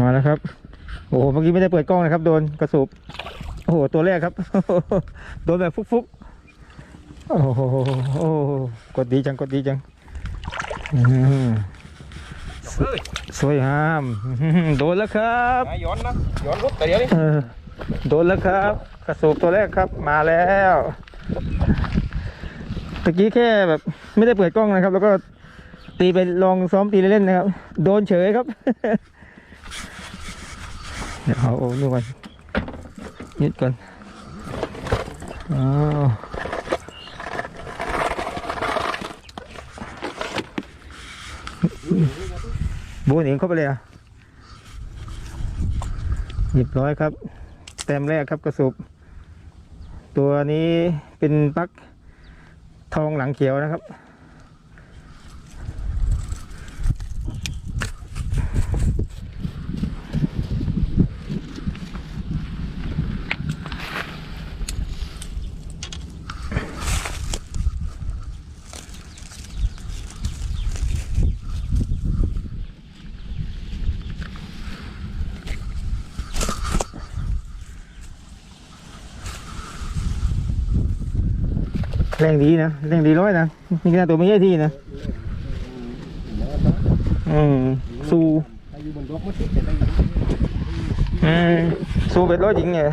มาแล้วครับ โอ้โหเมื่อกี้ไม่ได้เปิดกล้องนะครับ โดนกระสุบโอ้โหตัวแรกครับ โดนแบบฟุกๆโอ้โหโอ้โหกดดีจังกดดีจังอืมสวยสวยงามอื้อหือโดนแล้วครับย้อนนะย้อนรถแต่เดี๋ยวนี้เออโดนแล้วครับ กระสุบตัวแรกครับ มาแล้วตะกี้แค่แบบ ไม่ได้เปิดกล้องนะครับ แล้วก็ตีไปลองซ้อมตีเล่นๆนะครับ โดนเฉยครับ เดี๋ยวเอาโอ้นี่ก่อนยึดก่อนอ้าวบูหนิงเข้าไปเลยอะหยิบร้อยครับ แต้มแรกครับกระสุบ ตัวนี้เป็นปักทองหลังเขียวนะครับ แรงดีนะแรงดีร้อยนะนี่ขนาดตัวไม่ใช่ที่นะอืมสู้อายุบนรถมันติดแต่ได้อืมสู้เป็ดร้อยจริงไงเ